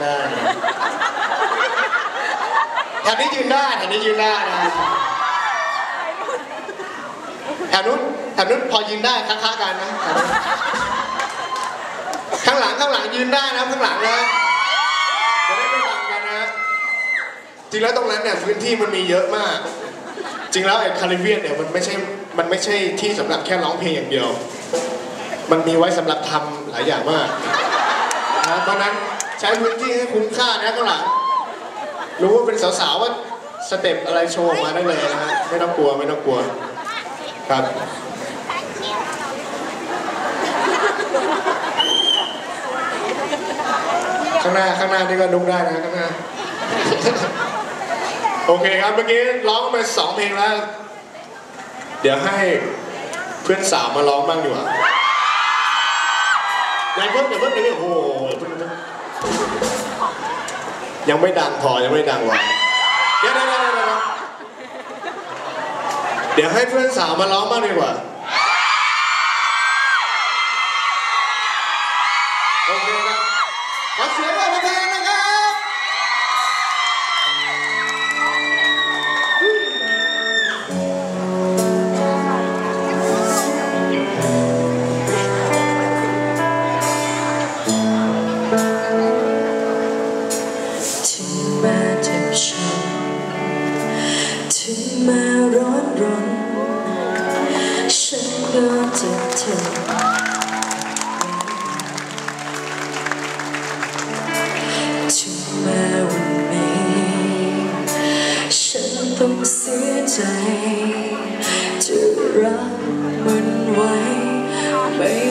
หน้านะแถวนี้ยืนได้แถวนี้ยืนได้นะแถวนู้นแถวนู้นพอยืนได้ค้าๆกันนะข้างหลังข้างหลังยืนได้นะข้างหลังนะจะได้ไม่บังกันนะจริงแล้วตรงนั้นเนี่ยพื้นที่มันมีเยอะมาก จริงแล้วไอ้คาริเบียนเนี่ยมันไม่ใช่มันไม่ใช่ที่สำหรับแค่ร้องเพลงอย่างเดียว มันมีไว้สำหรับทำหลายอย่างมากนะเพราะนั้น ใช้พื้นที่ให้คุ้มค่านะข้างหลังรู้ว่าเป็นสาวๆว่าสเต็ปอะไรโชว์ออกมาได้เลยนะฮะไม่ต้องกลัวไม่ต้องกลัวครับข้างหน้าข้างหน้านี่ก็ลุกได้นะข้างหน้าโอเคครับเมื่อกี้ร้องไปสองเพลงแล้ว เดี๋ยวให้เพื่อนสาวมาร้องบ้างดีกว่าอย่าเพิ่งอย่าเพิ่งอย่าเพิ่งโอ้โห ยังไม่ดังพอยังไม่ดังวะเดี๋ยวเดี๋ยวเดี๋ยวเดี๋ยวให้เพื่อนสาวมาร้องบ้างดีกว่า ไ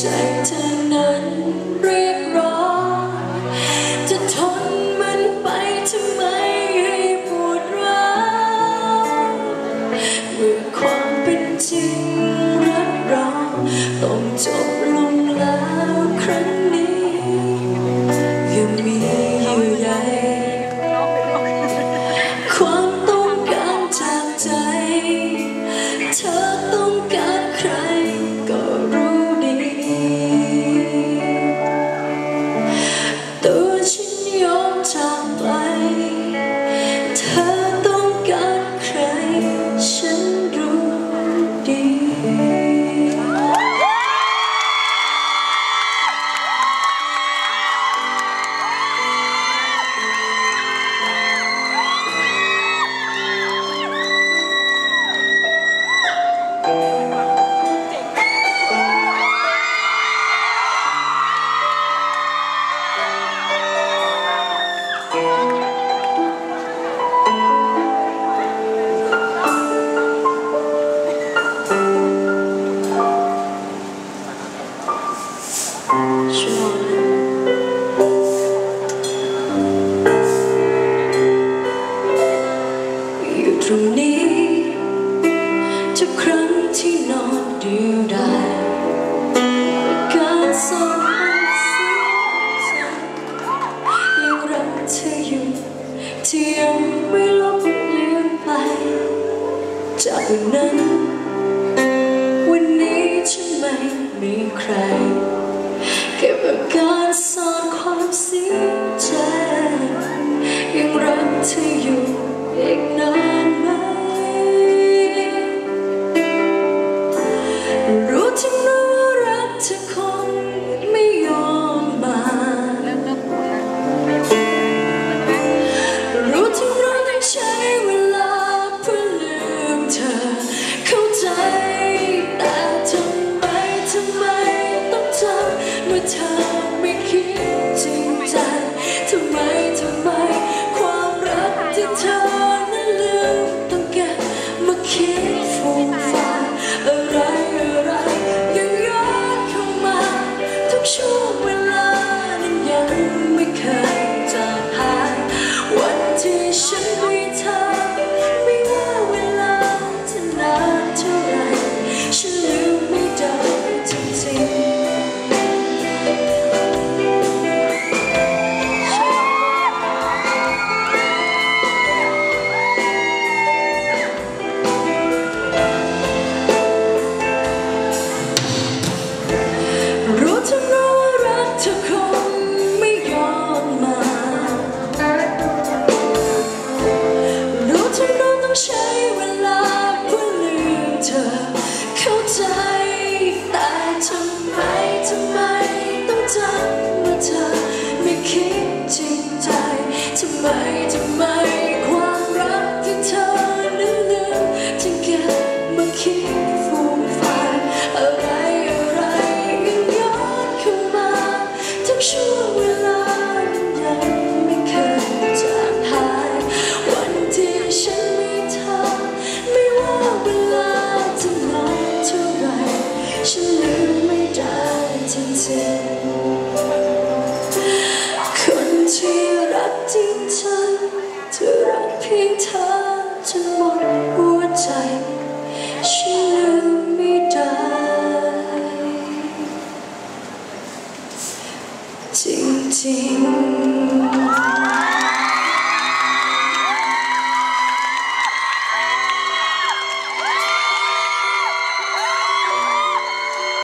จากเธอนั้นเรีย อยู่ตรงนี้ ทุกครั้งที่นอนเดียวดายการสอนเสียใจยังรักเธออยู่ที่ยังไม่ลบเลือนไป จากวันนั้น วันนี้ฉันไม่มีใคร to my พียงเธอจนหมดหัวใจ ฉันลืมไม่ได้ จริงๆ